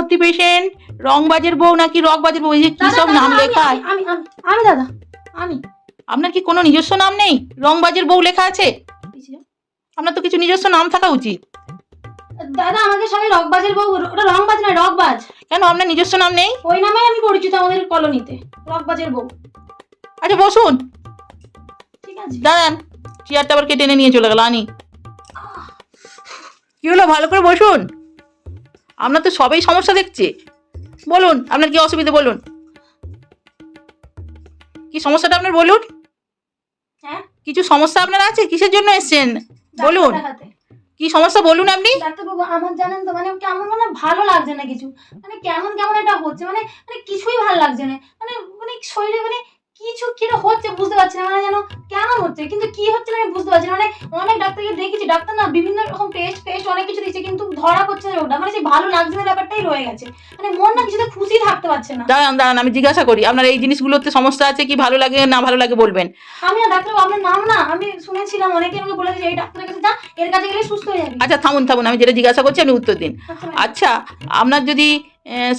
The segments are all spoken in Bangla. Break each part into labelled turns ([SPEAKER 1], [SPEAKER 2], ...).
[SPEAKER 1] ভর্তি পেশেন্ট রংবাজের বউ নাকি রকবাজের বউ? এই যে কি সব নাম লেখা?
[SPEAKER 2] আমি আমি দাদা আমি।
[SPEAKER 1] আপনার কি কোনো নিজস্ব নাম নেই? রংবাজের বউ লেখা আছে? আপনার তো কিছু নিজস্ব নাম থাকা উচিত।
[SPEAKER 2] দাদা আমাদের সবাই রকবাজের বউ। ওটা রংবাজ না রকবাজ
[SPEAKER 1] কেন? আপনার নিজস্ব নাম নেই?
[SPEAKER 2] ওই নামেই আমি পরিচিত আমাদের কলোনিতে রকবাজের বউ।
[SPEAKER 1] আচ্ছা বসুন।
[SPEAKER 2] ঠিক আছে।
[SPEAKER 1] দাঁড়ান। চেয়ারটা আবার কেটে নিয়ে চলে গেল আনি। কি হলো? ভালো করে বসুন। আপনার তো সবাই সমস্যা দেখছে। বলুন আপনার কি অসুবিধা বলুন। কি সমস্যাটা আপনার বলুন।
[SPEAKER 2] হ্যাঁ?
[SPEAKER 1] কিছু সমস্যা আপনার আছে? কিসের জন্য এসেছেন? বলুন। কি সমস্যা বলুন আপনি?
[SPEAKER 2] ডাক্তারবাবু আমার জানেন তো মানে কেমন মানে ভালো লাগছে না কিছু। মানে কেমন কেমন এটা হচ্ছে মানে মানে কিছুই ভালো লাগছে না। মানে মানে শরীরে মানে কিছু কিটা হচ্ছে বুঝতে পারছি না মানে যেন হচ্ছে? কিন্তু কি হচ্ছে না আমি বুঝতে পারছি না। মানে অনেক ডাক্তারকে দেখেছি ডাক্তার না বিভিন্ন রকম টেস্ট ফেস্ট অনেক কিছু দিচ্ছে কিন্তু ধরা পড়ছে না ওটা মানে সেই ভালো লাগছে না ব্যাপারটাই রয়ে গেছে। মানে মন না কিছুতে খুশি থাকতে পারছে না।
[SPEAKER 1] দাঁড়ান দাঁড়ান আমি জিজ্ঞাসা করি আপনার এই জিনিসগুলোতে সমস্যা আছে কি? ভালো লাগে না ভালো লাগে বলবেন।
[SPEAKER 2] আমি না ডাক্তারবাবু আপনার নাম না আমি শুনেছিলাম অনেকে আমাকে বলেছে যে এই ডাক্তারের কাছে যা এর কাছে গেলে সুস্থ হয়ে যাবি।
[SPEAKER 1] আচ্ছা থামুন থামুন আমি যেটা জিজ্ঞাসা করছি আপনি উত্তর দিন।
[SPEAKER 2] আচ্ছা,
[SPEAKER 1] আচ্ছা আপনার যদি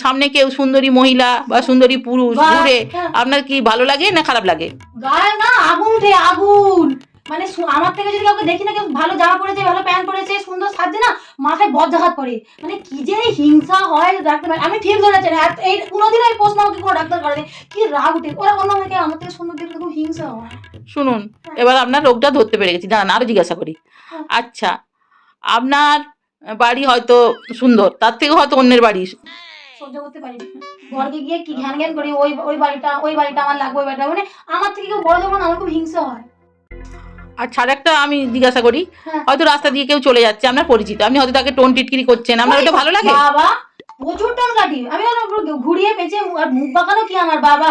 [SPEAKER 1] সামনে কেউ সুন্দরী মহিলা বা সুন্দরী পুরুষ ঘুরে
[SPEAKER 2] হ্যাঁ।
[SPEAKER 1] আপনার কি ভালো লাগে না খারাপ লাগে?
[SPEAKER 2] গায়ে না আগুন উঠে আগুন। মানে আমার থেকে যদি কাউকে দেখি না কেউ ভালো জামা পরেছে ভালো প্যান্ট পরেছে সুন্দর সাজছে না মাথায় বজ্রাঘাত পড়ে মানে কি যে হিংসা হয় ডাক্তার আমি ঠিক ধরেছি না এই কোনোদিন এই প্রশ্ন আমাকে কোনো ডাক্তার করে কি রাগ উঠে ওরা অন্য আমাকে আমার থেকে সুন্দর দেখলে খুব হিংসা হয়।
[SPEAKER 1] শুনুন এবার আপনার রোগটা ধরতে পেরে গেছি। দাঁড়ান আরও জিজ্ঞাসা করি।
[SPEAKER 2] হ্যাঁ।
[SPEAKER 1] আচ্ছা আপনার বাড়ি হয়তো সুন্দর তার থেকে হয়তো অন্যের বাড়ি।
[SPEAKER 2] সহ্য করতে পারি ঘরকে গিয়ে কি ঘ্যান ঘ্যান করি ওই ওই বাড়িটা ওই বাড়িটা আমার লাগবে ওই বাড়িটা। মানে আমার থেকে কেউ বড় যখন আমার খুব হিংসা হয়।
[SPEAKER 1] আর ছাড় একটা আমি জিজ্ঞাসা করি
[SPEAKER 2] হ্যাঁ।
[SPEAKER 1] হয়তো রাস্তা দিয়ে কেউ চলে যাচ্ছে আপনার পরিচিত। আমি হয়তো তাকে টোন টিটকিরি করছেন আপনার ওটা ভালো লাগে?
[SPEAKER 2] বাবা প্রচুর টন কাটি। আমি ঘুরিয়ে পেঁচে আর মুখ বাঁকানো কি আমার বাবা?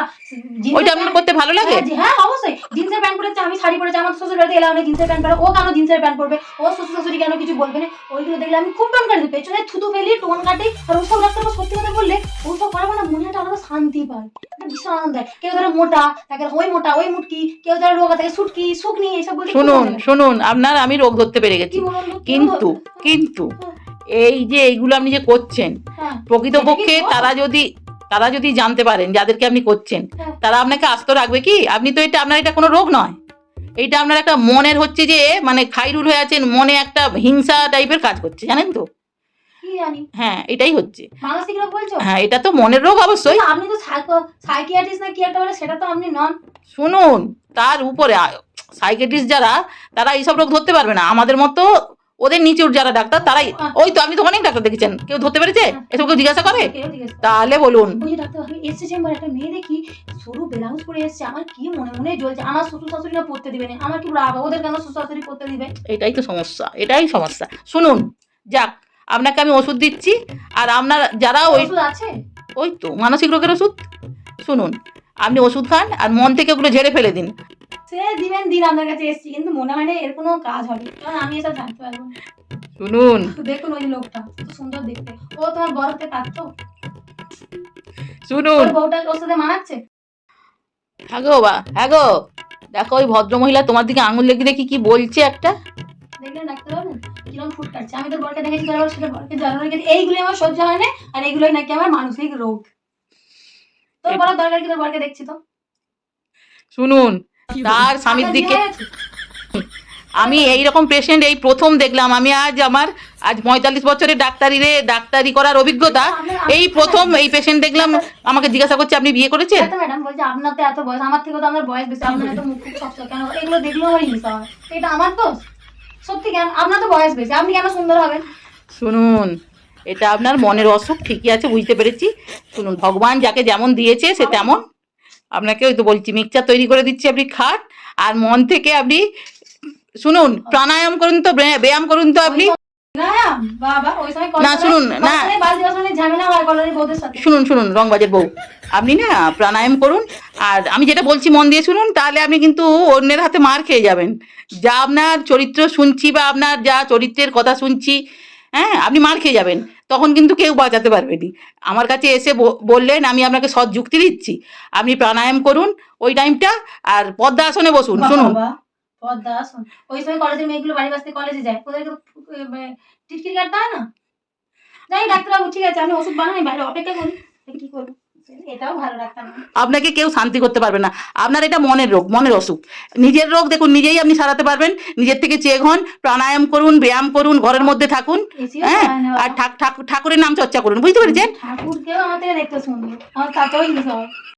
[SPEAKER 1] ওইটা আপনার করতে ভালো লাগে?
[SPEAKER 2] হ্যাঁ, হ্যাঁ অবশ্যই। জিন্সের প্যান্ট পরেছে আমি শাড়ি পরেছি আমার শ্বশুর বাড়িতে এলাম জিন্সের প্যান্ট পরে। ও কেন জিন্সের প্যান্ট পরবে? ও শ্বশুর শাশুড়ি কেন কিছু বলবে না? ওইগুলো দেখলে আমি খুব টোন কাটি পেছনে থুতু ফেলি টোন কাটি আর ওসব ডাক্তার সত্যি কথা বললে ওসব করাবো না মনে একটা আলাদা শান্তি পায়। বিশাল আনন্দ দেয় কেউ ধরো মোটা তাকে ওই মোটা ওই মুটকি কেউ ধরো রোগা তাকে সুটকি শুকনি এইসব বলে
[SPEAKER 1] শুনুন শুনুন আপনার আমি রোগ ধরতে পেরে গেছি? কিন্তু কিন্তু এই যে এইগুলো আপনি যে করছেন
[SPEAKER 2] হ্যাঁ।
[SPEAKER 1] প্রকৃতপক্ষে তারা যদি তারা যদি জানতে পারেন যাদেরকে আপনি করছেন
[SPEAKER 2] হ্যাঁ।
[SPEAKER 1] তারা আপনাকে আস্ত রাখবে কি? আপনি তো এটা আপনার এটা কোনো রোগ নয়। এইটা আপনার একটা মনের হচ্ছে যে মানে খাইরুল হয়ে আছেন মনে একটা হিংসা টাইপের কাজ করছে জানেন তো? হ্যাঁ এটাই হচ্ছে।
[SPEAKER 2] মানসিক রোগ বলছো?
[SPEAKER 1] হ্যাঁ এটা তো মনের রোগ অবশ্যই।
[SPEAKER 2] আপনি তো সাইকিয়াট্রিস্ট না কি একটা বলে সেটা তো আপনি নন।
[SPEAKER 1] শুনুন তার উপরে সাইকেট্রিস্ট যারা তারা এইসব রোগ ধরতে পারবে না। আমাদের মতো ওদের নিচের যারা ডাক্তার তারাই। ওই তো আপনি তো অনেক ডাক্তার দেখেছেন। কেউ ধরতে পেরেছে? এসব কেউ জিজ্ঞাসা করে। তাহলে বলুন।
[SPEAKER 2] আমি এসছে চেম্বার একটা মেয়ে দেখি সরু ব্লাউজ পরে এসছে। আমার কি মনে মনে জ্বলছে? আমার শ্বশুর শাশুড়ি না পড়তে দিবে না। আমার কি রাগ ওদের কেন শ্বশুর শাশুড়ি পড়তে দিবে?
[SPEAKER 1] এটাই তো সমস্যা এটাই সমস্যা। শুনুন যাক আপনাকে আমি ওষুধ দিচ্ছি আর আপনার যারা ওই
[SPEAKER 2] ওষুধ আছে?
[SPEAKER 1] ওই তো মানসিক রোগের ওষুধ। শুনুন আপনি ওষুধ খান আর মন থেকে ওগুলো ঝেড়ে ফেলে দিন।
[SPEAKER 2] সে দিবেন দিন আপনার কাছে এসছি কিন্তু মনে হয় না এর কোনো কাজ হবে কারণ আমি এসব জানতে পারব না।
[SPEAKER 1] শুনুন।
[SPEAKER 2] দেখুন ওই লোকটা কত সুন্দর দেখতে। ও তোমার বরফতে কাটছ
[SPEAKER 1] শুনুন।
[SPEAKER 2] ওর বউটা ওর সাথে মানাচ্ছে?
[SPEAKER 1] হ্যাঁ গো বা হ্যাঁ গো। দেখো ওই ভদ্রমহিলা তোমার দিকে আঙুল লেগে দেখি কি বলছে একটা।
[SPEAKER 2] দেখলেন ডাক্তারবাবু কীরকম ফুট কাটছে। আমি তো বরকে দেখেছি করে সেটা বরকে জ্বালানো রেখেছি এইগুলো আমার সহ্য হয় না আর এইগুলোই নাকি আমার মানসিক রোগ। তোর বলার দরকার কি? তোর বরকে দেখছি তো।
[SPEAKER 1] শুনুন। তার স্বামীর দিকে আমি এই রকম পেশেন্ট এই প্রথম দেখলাম। আমি আজ আমার আজ পঁয়তাল্লিশ বছরের ডাক্তারি রে ডাক্তারি করার অভিজ্ঞতা। এই প্রথম এই পেশেন্ট দেখলাম আমাকে জিজ্ঞাসা করছে আপনি বিয়ে করেছেন?
[SPEAKER 2] আচ্ছা ম্যাডাম বলছে আপনার তো এত বয়স আমার থেকে তো আপনার বয়স বেশি আপনার এত মুখ কেন? এগুলো দেখলেও আমার হিংসা হয়। এটা আমার তো সত্যি কেন? আপনার তো বয়স বেশি আপনি কেন সুন্দর হবেন?
[SPEAKER 1] শুনুন এটা আপনার মনের অসুখ ঠিকই আছে বুঝতে পেরেছি। শুনুন ভগবান যাকে যেমন দিয়েছে সে তেমন আপনাকে ওই তো বলছি মিক্সচার তৈরি করে দিচ্ছি আপনি খান আর মন থেকে আপনি শুনুন প্রাণায়াম করুন তো ব্যায়া- ব্যায়াম করুন তো আপনি।
[SPEAKER 2] না
[SPEAKER 1] শুনুন, না। শুনুন শুনুন রংবাজের বউ। আপনি না প্রাণায়াম করুন আর আমি যেটা বলছি মন দিয়ে শুনুন তাহলে আপনি কিন্তু অন্যের হাতে মার খেয়ে যাবেন। যা আপনার চরিত্র শুনছি বা আপনার যা চরিত্রের কথা শুনছি হ্যাঁ আপনি মার খেয়ে যাবেন। তখন কিন্তু কেউ বাঁচাতে পারবে না আমার কাছে এসে বললেন আমি আপনাকে সৎ যুক্তি দিচ্ছি। আপনি প্রাণায়াম করুন ওই টাইমটা আর পদ্মা আসনে বসুন শুনুন।
[SPEAKER 2] পদ্মা আসন। ওই সময় কলেজের মেয়েগুলো বাড়ি বাসতে কলেজে যায়। ওদেরকে টিটকিরি কাটতে হয় না? যাই ডাক্তারবাবু ঠিক আছে আমি ওষুধ বানাই বাইরে অপেক্ষা করি। কি করব।
[SPEAKER 1] আপনাকে কেউ শান্তি করতে পারবে না। আপনার এটা মনের রোগ মনের অসুখ। নিজের রোগ দেখুন নিজেই আপনি সারাতে পারবেন। নিজের থেকে চেক হন প্রাণায়াম করুন ব্যায়াম করুন ঘরের মধ্যে থাকুন হ্যাঁ? আর ঠাক- ঠাক- ঠাকুরের নাম চর্চা করুন। বুঝতে পেরেছেন?
[SPEAKER 2] ঠাকুরকেও আমার দেখতে শুনবে। আমার তাতেও হিংসা